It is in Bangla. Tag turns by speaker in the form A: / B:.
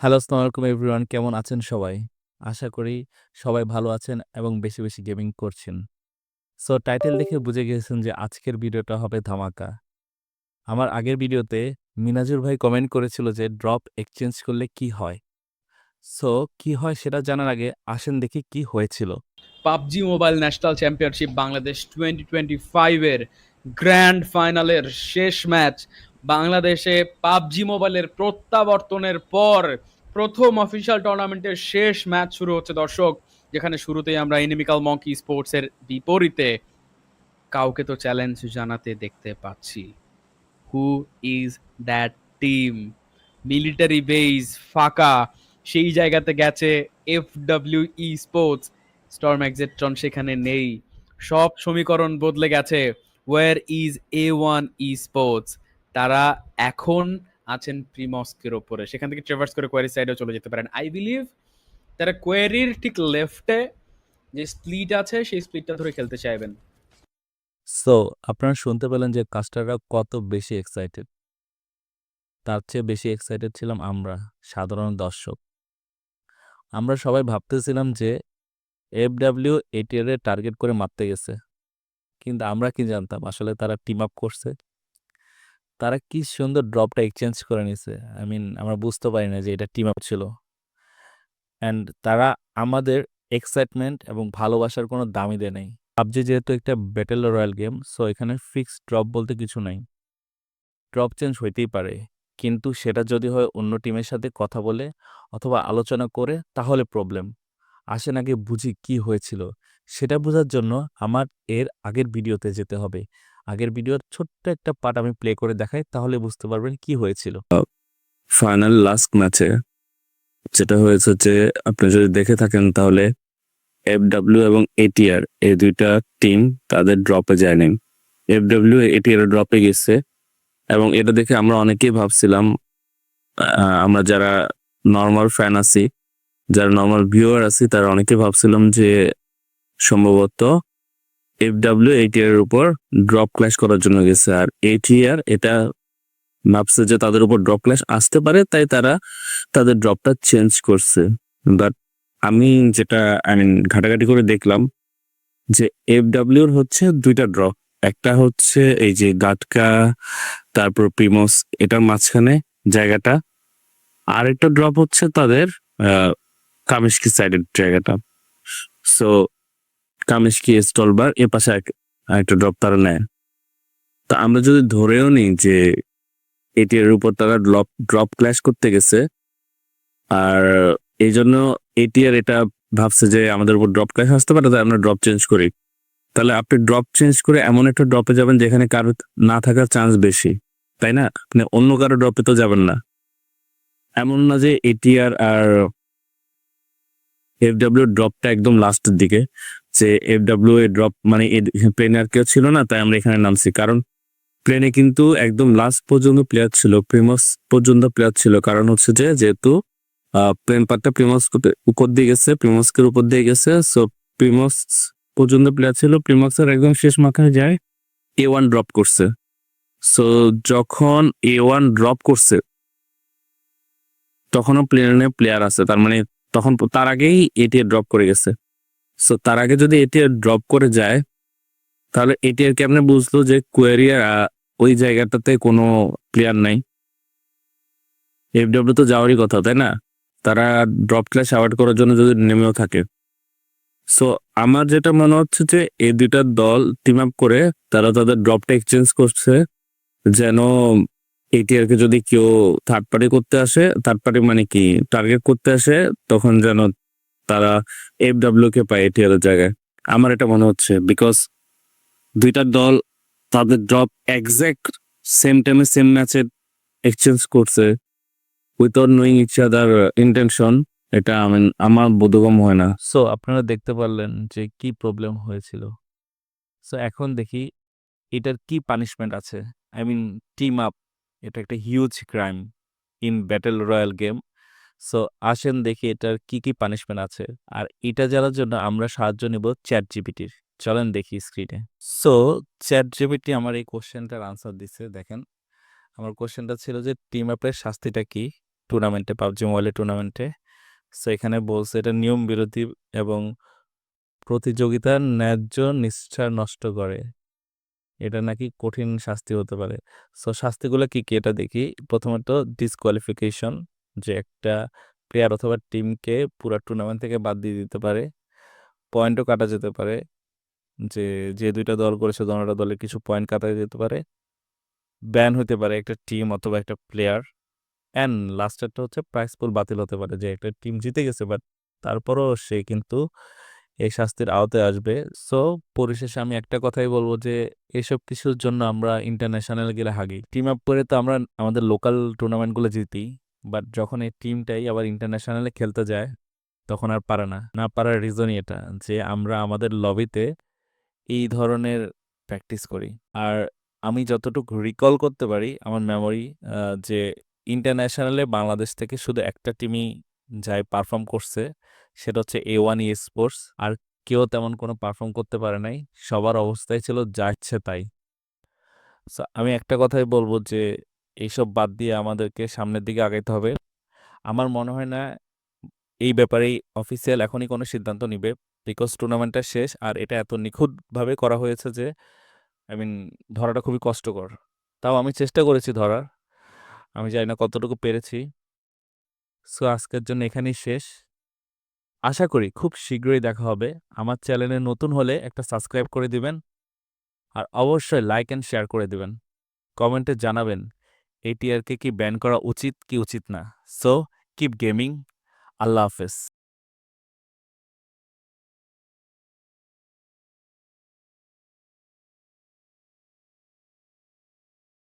A: হ্যালো আসসালামু এভরিওয়ান কেমন আছেন সবাই? আশা করি সবাই ভালো আছেন এবং বেশি, বেশি গেমিং করছেন। সো টাইটেল দেখে বুঝে গিয়েছেন যে আজকের ভিডিওটা হবে ধামাকা। আমার আগের ভিডিওতে মিনাজুর ভাই কমেন্ট করেছিল যে ড্রপ এক্সচেঞ্জ করলে কি হয়? সো কি হয় সেটা জানার আগে আসেন দেখি কি হয়েছিল।
B: PUBG mobile national championship Bangladesh twenty twenty ফাইভের গ্র্যান্ড ফাইনালের শেষ ম্যাচ বাংলাদেশে পাবজি মোবাইলের প্রত্যাবর্তনের পর প্রথম অফিসিয়াল টুর্নামেন্টের শেষ ম্যাচ শুরু হচ্ছে, দর্শক। যেখানে শুরুতেই আমরা এনিমিক্যাল মঙ্কি স্পোর্টসের বিপরীতে কাউকে তো চ্যালেঞ্জ জানাতে দেখতে পাচ্ছি। Who is that team military base ফাঁকা। সেই জায়গাতে গেছে F W esports storm Xetron সেখানে নেই। সব সমীকরণ বদলে গেছে। War is A one esports তারা এখন আছেন প্রিমস্কের ওপরে সেখান থেকে ট্রেভার্স করে কোয়ারি সাইডেও চলে যেতে পারেন আই বিলিভ তারা কোয়ারির ঠিক লেফটে যে স্প্লিট আছে সেই স্প্লিটটা ধরে খেলতে চাইবেন
A: সো আপনারা শুনতে পেলেন যে কাস্টাররা কত বেশি এক্সাইটেড। তার চেয়ে বেশি এক্সাইটেড ছিলাম আমরা, সাধারণ দর্শক। আমরা সবাই ভাবতেছিলাম যে এফডব্লিউ এটিআর এর টার্গেট করে মারতে গেছে। কিন্তু আমরা কি জানতাম আসলে তারা টিম আপ করছে। তারা কি সুন্দর ড্রপটা এক্সচেঞ্জ করে নিছে। আই মিন আমরা বুঝতে পারি না যে এটা টিম আপ ছিল। অ্যান্ড তারা আমাদের এক্সাইটমেন্ট এবং ভালোবাসার কোনো দামই দেয় নাই। পাবজি যেহেতু একটা ব্যাটেল রয়্যাল গেম সো এখানে ফিক্সড ড্রপ বলতে কিছু নাই। ড্রপ চেঞ্জ হইতেই পারে। কিন্তু সেটা যদি হয় অন্য টিমের সাথে কথা বলে অথবা আলোচনা করে, তাহলে প্রবলেম। আসেন আগে বুঝি কি হয়েছিল। সেটা বোঝার জন্য আমার এর আগের ভিডিওতে যেতে হবে। আগের ভিডিওর ছোট্ট একটা পার্ট আমি প্লে করে দেখাই, তাহলে বুঝতে পারবেন কি হয়েছিল।
C: ফাইনাল লাস্ট ম্যাচে যেটা হয়েছে যে, আপনি যদি দেখে থাকেন তাহলে এফডব্লিউ এবং এটিআর এই দুইটা টিম তাদের ড্রপে যায়নি এফডব্লিউ এটিআর ড্রপে গেছে এবং এটা দেখে আমরা অনেকেই ভাবছিলাম আমরা যারা নর্মাল ফ্যান আছি, যারা নর্মাল ভিউয়ার আছি, তারা অনেকে ভাবছিলাম যে সম্ভবত এফডব্লিউ এটিআর এর উপর ড্রপ ক্ল্যাশ করার জন্য গেছে। আর এটিআর এটা ভাবছে যে তাদের উপর ড্রপ ক্ল্যাশ আসতে পারে, তাই তারা তাদের ড্রপটা চেঞ্জ করছে। বাট আমি যেটা আই মিন ঘাটাঘাটি করে দেখলাম যে এফ ডাব্লিউর হচ্ছে দুইটা ড্রপ একটা হচ্ছে এই যে গাটকা, তারপর প্রিমোস এটার মাঝখানে জায়গাটা। আর একটা ড্রপ হচ্ছে তাদের কামিশকি সাইডের জায়গাটা। সো কামিশকি স্টলবার এ পাশে এক- একটা ড্রপ তারা নেয়। তা আমরা যদি ধরেও নিই যে এটির উপর তারা ড্রপ ড্রপ ক্ল্যাশ করতে গেছে, আর এই জন্য এটিআর এটা ভাবছে যে আমাদের উপর ড্রপ ক্ল্যাশ আসতে পারে, তাই আমরা ড্রপ চেঞ্জ করি। তাহলে আপনি ড্রপ চেঞ্জ করে এমন একটা ড্রপে যাবেন যেখানে কারও না থাকার চান্স বেশি, তাই না? মানে অন্য কারও ড্রপে তো যাবেন না। এমন না যে এটিআর আর এফডব্লিউ ড্রপটা একদম লাস্টের দিকে। যে এফ ডাব্লিউ এ ড্রপ মানে প্লেনে আর কেউ ছিল না, তাই আমরা এখানে নামছি। কারণ প্লেনে কিন্তু একদম লাস্ট পর্যন্ত প্লেয়ার ছিল প্রিমস পর্যন্ত প্লেয়ার ছিল। কারণ হচ্ছে যে, যেহেতু প্লেন পার্টটা প্রিমস উপর দিয়ে গেছে প্রিমস্কের উপর দিয়ে গেছে সো প্রিমস পর্যন্ত প্লেয়ার ছিল। প্রিমক্সের একদম শেষ মাথায় যায় এ ওয়ান ড্রপ করছে। সো যখন এ ওয়ান ড্রপ করছে, তখনও প্লেনে প্লেয়ার আছে। তার মানে তখন তার আগেই এটিআর ড্রপ করে গেছে। সো তার আগে যদি এটিআর ড্রপ করে যায়, তাহলে এটিআর কেমনে বুঝলো যে কোয়েরিয়ার ওই জায়গাটাতে কোনো প্লেয়ার নাই। এফডব্লিউ তো যাওয়ারই কথা, তাই না? তারা ড্রপ ক্লাস অ্যাওয়ার্ড করার জন্য যদি নেমেও থাকে। সো আমার যেটা মনে হচ্ছে যে এই দুইটা দল টিম আপ করে তারা তাদের ড্রপটা এক্সচেঞ্জ করছে, যেন এটিআর কে যদি কেউ থার্ড পার্টি করতে আসে থার্ড পার্টি মানে কি টার্গেট করতে আসে, তখন যেন তারা এফ ডাব্লিউ কে পায় এটিআর এর জায়গায় আমার এটা মনে হচ্ছে বিকজ দুইটা দল তাদের ড্রপ এক্সাক্ট সেম টাইমে সেম ম্যাচে এক্সচেঞ্জ করছে without knowing each other intention এটা আমি, আমার বোধগম হয় না
A: সো আপনারা দেখতে পারলেন যে কি প্রবলেম হয়েছিল। সো এখন দেখি এটার কি পানিশমেন্ট আছে। আই মিন টিম আপ এটা একটা huge crime in battle royale game. So আসেন দেখি এটার কি, কি পানিশমেন্ট আছে। আর এটা জানার জন্য আমরা সাহায্য নিব চ্যাটজিপিটির। চলেন দেখি স্ক্রিনে। সো চ্যাট জিপিটি আমার এই কোয়েশ্চেনটার আনসার দিছে দেখেন। আমার কোশ্চেনটা ছিল যে টিম আপের শাস্তিটা কি? টুর্নামেন্টে পাবজি মোবাইলের টুর্নামেন্টে সো এখানে বলছে এটা নিয়ম বিরোধী এবং প্রতিযোগিতার ন্যায্য নিষ্ঠা নষ্ট করে এটা নাকি কঠিন শাস্তি হতে পারে সো শাস্তিগুলো কি কি এটা দেখি প্রথমত ডিসকোয়ালিফিকেশন যে একটা প্লেয়ার অথবা টিমকে পুরো টুর্নামেন্ট থেকে বাদ দিয়ে দিতে পারে পয়েন্টও কাটা যেতে পারে, যে যে দুইটা দল করেছে দলটা দলের কিছু পয়েন্ট কাটা যেতে পারে ব্যান হতে পারে একটা টিম অথবা একটা প্লেয়ার অ্যান্ড লাস্টেরটা হচ্ছে প্রাইস পুল বাতিল হতে পারে, যে একটা টিম জিতে গেছে বাট তারপরও সে কিন্তু এই শাস্তির আওতায় আসবে। সো পরিশেষে আমি একটা কথাই বলব যে, এসব কিছুর জন্য আমরা ইন্টারন্যাশনাল গেলে হাগি। টিম আপ করে তো আমরা আমাদের লোকাল টুর্নামেন্টগুলো জিতি। বাট যখন এই টিমটাই আবার ইন্টারন্যাশনালে খেলতে যায়, তখন আর পারে না। না পারার রিজনই এটা, যে আমরা আমাদের লবিতে এই ধরনের প্র্যাকটিস করি। আর আমি যতটুকু রিকল করতে পারি, আমার মেমোরি যে ইন্টারন্যাশনালে বাংলাদেশ থেকে শুধু একটা টিমই যায় পারফর্ম করছে, সেটা হচ্ছে এ ওয়ান স্পোর্টস আর কেউ তেমন কোনো পারফর্ম করতে পারে নাই, সবার অবস্থায় ছিল যা ইচ্ছে তাই। আমি একটা কথাই বলব যে এইসব বাদ দিয়ে আমাদেরকে সামনের দিকে আগাইতে হবে। আমার মনে হয় না এই ব্যাপারেই অফিসিয়াল এখনই কোনো সিদ্ধান্ত নিবে। বিকজ টুর্নামেন্টটা শেষ আর এটা এত নিখুঁতভাবে করা হয়েছে যে আই মিন ধরাটা খুবই কষ্টকর। তাও আমি চেষ্টা করেছি ধরার। আমি জানি না কতটুকু পেরেছি। সো আজকের জন্য এখানেই শেষ। আশা করি খুব শীঘ্রই দেখা হবে। আমার চ্যানেলে নতুন হলে একটা সাবস্ক্রাইব করে দিবেন। আর অবশ্যই লাইক অ্যান্ড শেয়ার করে দিবেন। কমেন্টে জানাবেন এটিআরকে কি ব্যান করা উচিত কি উচিত না। সো কিপ গেমিং আল্লাহ হাফেজ।